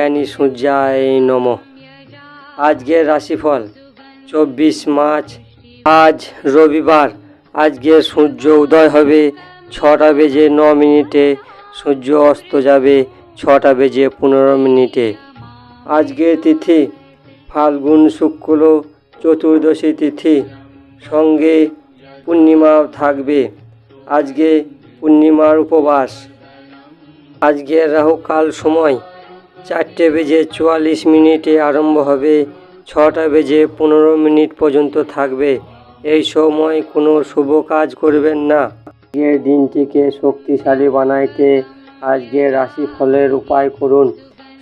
জ্ঞানী সূর্যায় নম। আজকের রাশিফল চব্বিশ মার্চ। আজ রবিবার। আজকে সূর্য উদয় হবে ছটা বেজে ন মিনিটে। সূর্য অস্ত যাবে ছটা বেজে পনেরো মিনিটে। আজকের তিথি ফাল্গুন শুক্ল চতুর্দশী তিথি। সঙ্গে পূর্ণিমাও থাকবে। আজকে পূর্ণিমার উপবাস। আজকের রাহুকাল সময় চারটে বেজে চুয়াল্লিশ মিনিটে আরম্ভ হবে। ছটা বেজে পনেরো মিনিট পর্যন্ত থাকবে। এই সময় কোনো শুভ কাজ করবেন না। আজকের দিনটিকে শক্তিশালী বানাইতে আজকের রাশিফলের উপায় করুন।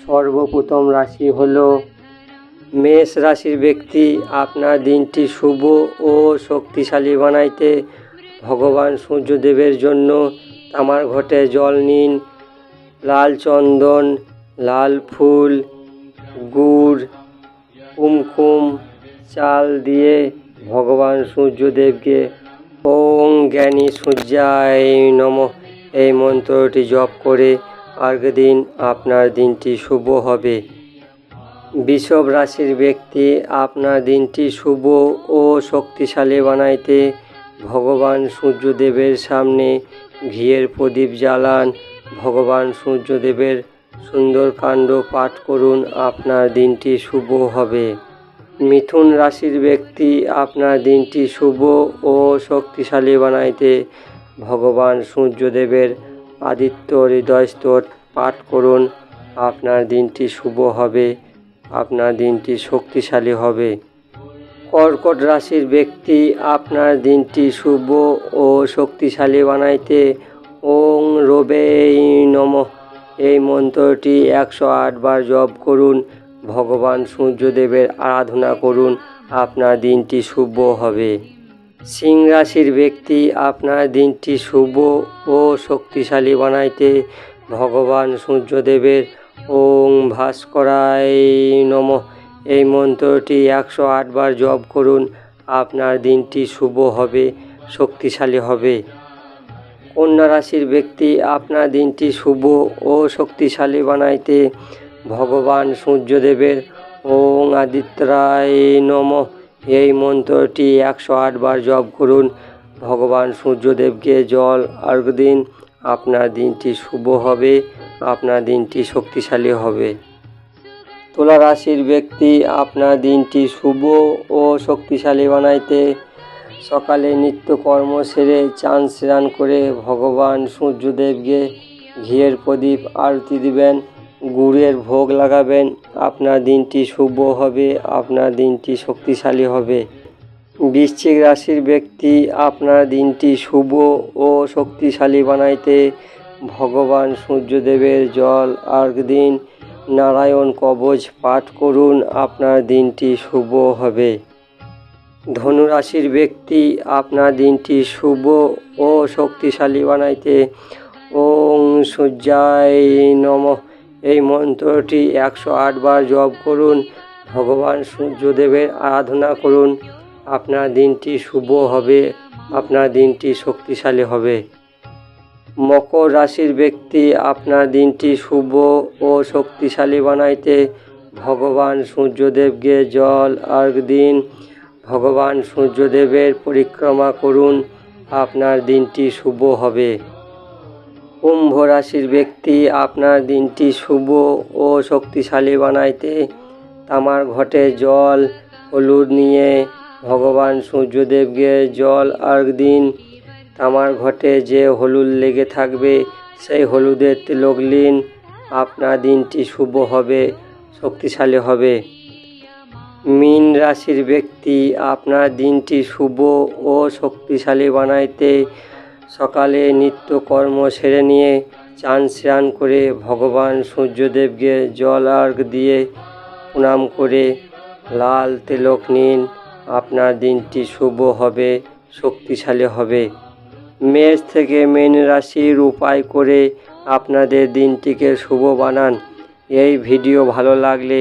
সর্বপ্রথম রাশি হল মেষ রাশির ব্যক্তি। আপনার দিনটি শুভ ও শক্তিশালী বানাইতে ভগবান সূর্যদেবের জন্য তামার ঘটে জল নিন। লাল চন্দন লাল ফুল, গুড়, কুমকুম, চাল দিয়ে ভগবান সূর্যদেবকে ওং জ্ঞানী সূর্যায় নম। এই মন্ত্রটি জপ করে আর্ঘ দিন আপনার দিনটি শুভ হবে। বিষব রাশির ব্যক্তি আপনার দিনটি শুভ ও শক্তিশালী বানাইতে ভগবান সূর্যদেবের সামনে ঘিয়ের প্রদীপ জ্বালান। ভগবান সূর্যদেবের সুন্দর কাণ্ড পাঠ করুন, আপনার দিনটি শুভ হবে। মিথুন রাশির ব্যক্তি, আপনার দিনটি শুভ ও শক্তিশালী বানাইতে ভগবান সূর্যদেবের আদিত্য হৃদয় পাঠ করুন, আপনার দিনটি শুভ হবে, আপনার দিনটি শক্তিশালী হবে। কর্কট রাশির ব্যক্তি, আপনার দিনটি শুভ ও শক্তিশালী বানাইতে ওং রবে নম। এই মন্ত্রটি একশো আটবার জপ করুন, ভগবান সূর্যদেবের আরাধনা করুন, আপনার দিনটি শুভ হবে। সিং রাশির ব্যক্তি আপনার দিনটি শুভ ও শক্তিশালী বানাইতে ভগবান সূর্যদেবের ওং ভাস্করায় নম। এই মন্ত্রটি একশো আটবার জপ করুন, আপনার দিনটি শুভ হবে, শক্তিশালী হবে। কন্যা রাশির ব্যক্তি আপনার দিনটি শুভ ও শক্তিশালী বানাইতে ভগবান সূর্যদেবের ওং আদিত্যায় নম। এই মন্ত্রটি একশো আটবার জপ করুন। ভগবান সূর্যদেবকে জল অর্ঘ দিন আপনার দিনটি শুভ হবে, আপনার দিনটি শক্তিশালী হবে। তুলা রাশির ব্যক্তি আপনার দিনটি শুভ ও শক্তিশালী বানাইতে সকালে নিত্যকর্ম সেরে চান স্নান করে ভগবান সূর্যদেবকে ঘিয়ের প্রদীপ আরতি দিবেন, গুড়ের ভোগ লাগাবেন। আপনার দিনটি শুভ হবে, আপনার দিনটি শক্তিশালী হবে। বৃশ্চিক রাশির ব্যক্তি আপনার দিনটি শুভ ও শক্তিশালী বানাইতে ভগবান সূর্যদেবের জল আর্ঘ দিন, নারায়ণ কবচ পাঠ করুন, আপনার দিনটি শুভ হবে। ধনুরাশির ব্যক্তি আপনার দিনটি শুভ ও শক্তিশালী বানাইতে। ওং সূর্যায় নম। এই মন্ত্রটি একশো আটবার জপ করুন, ভগবান সূর্যদেবের আরাধনা করুন। আপনার দিনটি শুভ হবে, আপনার দিনটি শক্তিশালী হবে। মকর রাশির ব্যক্তি আপনার দিনটি শুভ ও শক্তিশালী বানাইতে। ভগবান সূর্যদেবকে জল আর্ঘ দিন ভগবান সূর্যদেবের পরিক্রমা করুন, আপনার দিনটি শুভ হবে। কুম্ভ রাশির ব্যক্তি আপনার দিনটি শুভ ও শক্তিশালী বানাইতে তামার ঘটে জল, হলুদ নিয়ে ভগবান সূর্যদেবকে জল আর্ঘ দিন। তামার ঘটে যে হলুদ লেগে থাকবে, সেই হলুদের তিলক লিন আপনার দিনটি শুভ হবে, শক্তিশালী হবে। মীন রাশির ব্যক্তি, আপনার দিনটি শুভ ও শক্তিশালী বানাইতে সকালে নিত্যকর্ম সেরে নিয়ে চান স্নান করে ভগবান সূর্যদেবকে জল আর্ঘ দিয়ে প্রণাম করে লাল তিলক নিন, আপনার দিনটি শুভ হবে, শক্তিশালী হবে। মেষ থেকে মেন রাশির উপায় করে আপনাদের দিনটিকে শুভ বানান। এই ভিডিও ভালো লাগলে